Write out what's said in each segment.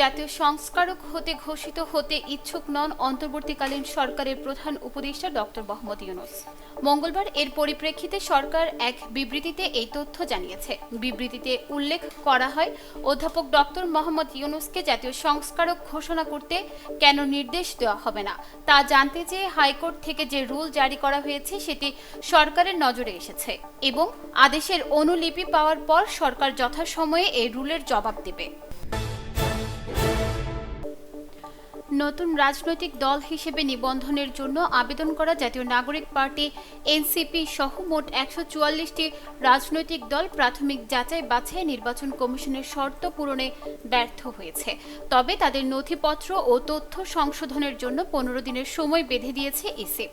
জাতীয় সংস্কারক হতে ঘোষিত হতে ইচ্ছুক নন অন্তর্বর্তীকালীন সরকারের প্রধান উপদেষ্টা ডক্টর মোহাম্মদ ইউনুস। মঙ্গলবার এর পরিপ্রেক্ষিতে সরকার এক বিবৃতিতে এই তথ্য জানিয়েছে। বিবৃতিতে উল্লেখ করা হয়, অধ্যাপক ডক্টর মোহাম্মদ ইউনুসকে জাতীয় সংস্কারক ঘোষণা করতে কেন নির্দেশ দেওয়া হবে না? তা জানতে চেয়ে হাইকোর্ট থেকে যে রুল জারি করা হয়েছে সেটি সরকারের নজরে এসেছে এবং আদেশের অনুলিপি পাওয়ার পর সরকার যথাসময়ে এই রুলের জবাব দেবে। নতুন রাজনৈতিক দল হিসেবে নিবন্ধনের জন্য আবেদন করা জাতীয় নাগরিক পার্টি এনসিপি সহ মোট একশো চুয়াল্লিশটি রাজনৈতিক দল প্রাথমিক যাচাই বাছাই নির্বাচন কমিশনের শর্ত পূরণে ব্যর্থ হয়েছে। তবে তাদের নথিপত্র ও তথ্য সংশোধনের জন্য পনেরো দিনের সময় বেঁধে দিয়েছে ইসি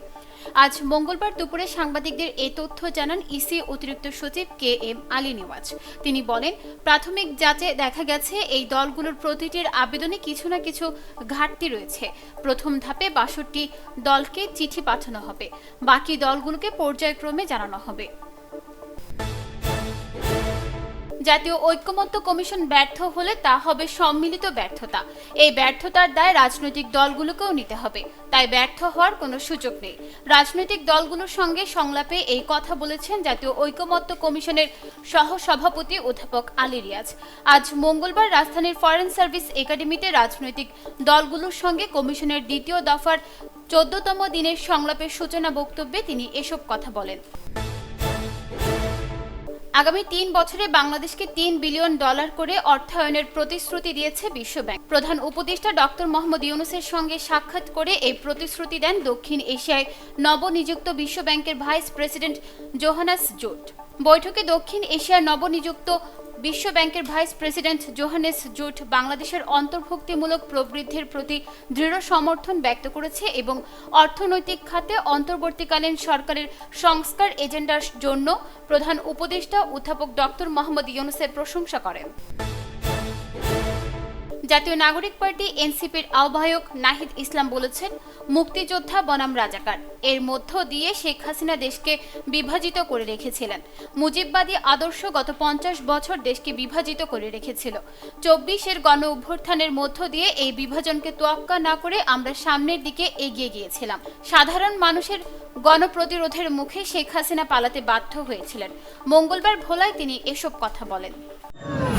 আজ মঙ্গলবার দুপুরে সাংবাদিকদের এ তথ্য জানান ইসি অতিরিক্ত সচিব কে এম আলী নেওয়াজ। তিনি বলেন, প্রাথমিক যাচে দেখা গেছে এই দলগুলোর প্রতিটির আবেদনে কিছু না কিছু ঘাটতি রয়েছে। প্রথম ধাপে বাষট্টি দলকে চিঠি পাঠানো হবে। বাকি দলগুলোকে পর্যায়ক্রমে জানানো হবে। জাতীয় ঐক্যমত্য কমিশন ব্যর্থ হলে তা হবে সম্মিলিত ব্যর্থতা। এই ব্যর্থতার দায় রাজনৈতিক দলগুলোকেও নিতে হবে। তাই ব্যর্থ হওয়ার কোনো সুযোগ নেই। রাজনৈতিক দলগুলোর সঙ্গে সংলাপে এই কথা বলেছেন জাতীয় ঐক্যমত্য কমিশনের সহ সভাপতি অধ্যাপক আলী রিয়াজ। আজ মঙ্গলবার রাজধানীর ফরেন সার্ভিস একাডেমিতে রাজনৈতিক দলগুলোর সঙ্গে কমিশনের দ্বিতীয় দফার চোদ্দতম দিনের সংলাপের সূচনা বক্তব্যে তিনি এসব কথা বলেন। আগামী তিন বছরে বাংলাদেশকে তিন বিলিয়ন ডলার করে অর্থায়নের প্রতিশ্রুতি দিয়েছে বিশ্বব্যাংক। প্রধান উপদেষ্টা ডক্টর মোহাম্মদ ইউনুসের সঙ্গে সাক্ষাৎ করে এই প্রতিশ্রুতি দেন দক্ষিণ এশিয়ায় নবনিযুক্ত বিশ্বব্যাংকের ভাইস প্রেসিডেন্ট জোহানাস জোট। বৈঠকে দক্ষিণ এশিয়ার নবনিযুক্ত বিশ্ব ব্যাংকের ভাইস প্রেসিডেন্ট জোহানেস জুট বাংলাদেশের অন্তর্ভুক্তিমূলক প্রবৃদ্ধির প্রতি দৃঢ় সমর্থন ব্যক্ত করেছে এবং অর্থনৈতিক খাতে অন্তর্বর্তীকালীন সরকারের সংস্কার এজেন্ডার জন্য প্রধান উপদেষ্টা অধ্যাপক ডক্টর মোহাম্মদ ইউনুসের প্রশংসা করেন। জাতীয় নাগরিক পার্টি এনসিপির আহ্বায়ক নাহিদ ইসলাম বলেছেন, মুক্তিযোদ্ধা বনাম রাজাকার। এর মধ্য দিয়ে শেখ হাসিনা দেশকে বিভাজিত করে রেখেছিলেন। মুজিববাদী আদর্শ গত পঞ্চাশ বছর দেশকে বিভাজিত করে রেখেছিল। চব্বিশের গণ অভ্যুত্থানের মধ্য দিয়ে এই বিভাজনকে তোয়াক্কা না করে আমরা সামনের দিকে এগিয়ে গিয়েছিলাম। সাধারণ মানুষের গণপ্রতিরোধের মুখে শেখ হাসিনা পালাতে বাধ্য হয়েছিলেন। মঙ্গলবার ভোলায় তিনি এসব কথা বলেন।